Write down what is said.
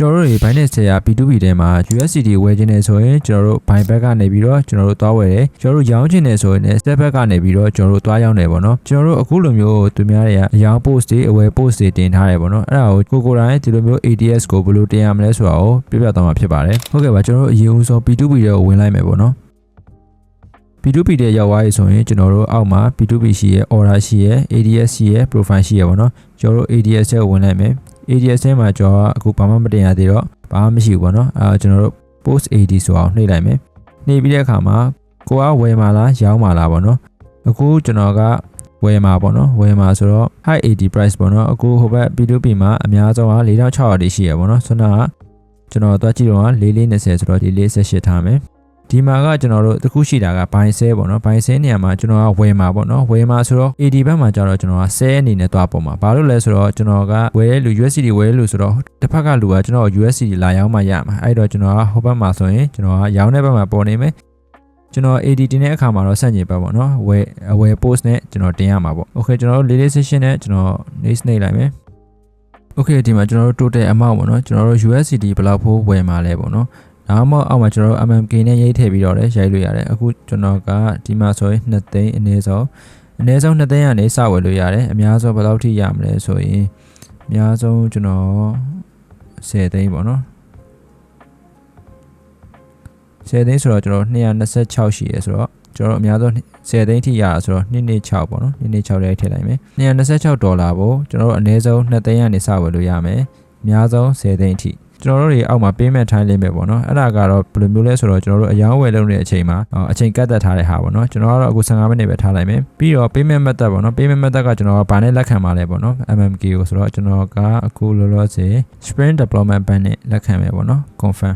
ကျွန်တော်တို့တွေ Binance ဆရာ B2B ထဲမှာ USDT ဝယ်ခြင်းနေဆိုရင်ကျွန်တော်တို့ buy back ကနေပြီးတော့ကျွန်တော်တို့သွားဝယ်တယ်ကျွန်တော်တို့ရောင်းခြင်းနေဆိုရင်လည်း step back ကနေပြီးတော့ကျွန်တော်တို့သွားရောင်းတယ်ပေါ့နော်ကျွန်တော်တို့အခုလိုမျိုးသူများတွေကအရောင်း post တွေအဝယ် post တွေတင်ထားတယ်ပေါ့နော်အဲ့ဒါကိုကိုကိုယ်တိုင်ဒီလိုမျိုး ADS ကိုဘယ်လိုတင်ရမလဲဆိုတာကိုပြပြသွားမှာဖြစ်ပါတယ်ဟုတ်ကဲ့ပါကျွန်တော်တို့အရင်ဦးဆုံး B2B တွေကိုဝင်လိုက်မယ်ပေါ့နော် B2B တဲ့ရောက်သွားပြီဆိုရင်ကျွန်တော်တို့အောက်မှာ B2B ရှိရဲ့ order ရှိရဲ့ ADS ရှိရဲ့ profile ရှိရဲ့ပေါ့နော်ကျွန်တော်တို့ ADS ထဲကိုဝင်လိုက်မယ် ADS ထဲမှာကျွန်တော်ကအခုဘာမှမတင်ရသေးတော့ဘာမှမရှိဘူးပေါ့နော်အဲကျွန်တော်တို့ post AD ဆိုအောင်နှိပ်လိုက်မယ်နှိပ်ပြီးတဲ့အခါမှာကိုကဝယ်မှာလားရောင်းမှာလားပေါ့နော်အခုကျွန်တော်ကဝယ်မှာပေါ့နော်ဝယ်မှာဆိုတော့ high AD price ပေါ့နော်အခုဟိုဘက် B2B မှာအများဆုံးက4600တိရှိရပေါ့နော်ဆွမ်းနာကကျွန်တော်သွားကြည့်တော့4420ဆိုတော့ဒီ48ထားမယ် ဒီမှာကကျွန်တော်တို့တခုရှိတာက buy sell ပေါ့နော် buy sell နေရာမှာကျွန်တော်ကဝယ်မှာပေါ့နော်ဝယ်မှာဆိုတော့ AD ဘက်မှာကျတော့ကျွန်တော်က sell အနေနဲ့သွားပုံမှာဘာလို့လဲဆိုတော့ကျွန်တော်ကဝယ်တဲ့လူ USDT ဝယ်တဲ့လူဆိုတော့တစ်ဖက်ကလူကကျွန်တော် USDT လာရောင်းမှရမှာအဲ့တော့ကျွန်တော်ကဟိုဘက်မှာဆိုရင်ကျွန်တော်ကရောင်းတဲ့ဘက်မှာပေါ်နေမယ်ကျွန်တော် AD တင်တဲ့အခါမှာတော့ဆန့်ကျင်ဘက်ပေါ့နော်ဝယ်အဝယ် post နဲ့ကျွန်တော်တင်ရမှာပေါ့ Okay ကျွန်တော်တို့ daily session နဲ့ကျွန်တော် next နှိပ်လိုက်မယ် Okay ဒီမှာကျွန်တော်တို့ total amount ပေါ့နော်ကျွန်တော်တို့ USDT ဘယ်လောက်ဖို့ဝယ်မှာလဲပေါ့နော် ဒါမှမဟုတ်အောက်မှာကျွန်တော်တို့ MMK နဲ့ရိတ်ထည့်ပြီးတော့လည်းရိုက်လို့ရတယ်အခုကျွန်တော်ကဒီမှာဆိုရင်2သိန်းအနည်းဆုံးအနည်းဆုံး2သိန်းကနေစဝယ်လို့ရတယ်အများဆုံးဘယ်လောက်ထိရမလဲဆိုရင်အများဆုံးကျွန်တော်10သိန်းပေါ့နော်10သိန်းဆိုတော့ကျွန်တော်226ရှိရဲဆိုတော့ကျွန်တော်အများဆုံး10သိန်းထိရတာဆိုတော့226ပေါ့နော်226လေးထည့်လိုက်မယ်226ဒေါ်လာကိုကျွန်တော်တို့အနည်းဆုံး2သိန်းကနေစဝယ်လို့ရမယ်အများဆုံး10သိန်းထိ ကျွန်တော်တို့တွေအောက်မှာ payment time limit ပေါ့နော်အဲ့ဒါကတော့ဘယ်လိုမျိုးလဲဆိုတော့ကျွန်တော်တို့အယောင်းဝယ်လုပ်နေတဲ့အချိန်မှာအချိန်ကတ်သက်ထားတဲ့ဟာပေါ့နော်ကျွန်တော်ကတော့အခု15မိနစ်ပဲထားလိုက်မယ်ပြီးတော့ payment method ပေါ့နော် payment method ကကျွန်တော်ကဘာနဲ့လက်ခံမှာလဲပေါ့နော် MMK ကိုဆိုတော့ကျွန်တော်ကအခုလောလောဆယ် Sprint Deployment Bank နဲ့လက်ခံမယ်ပေါ့နော် confirm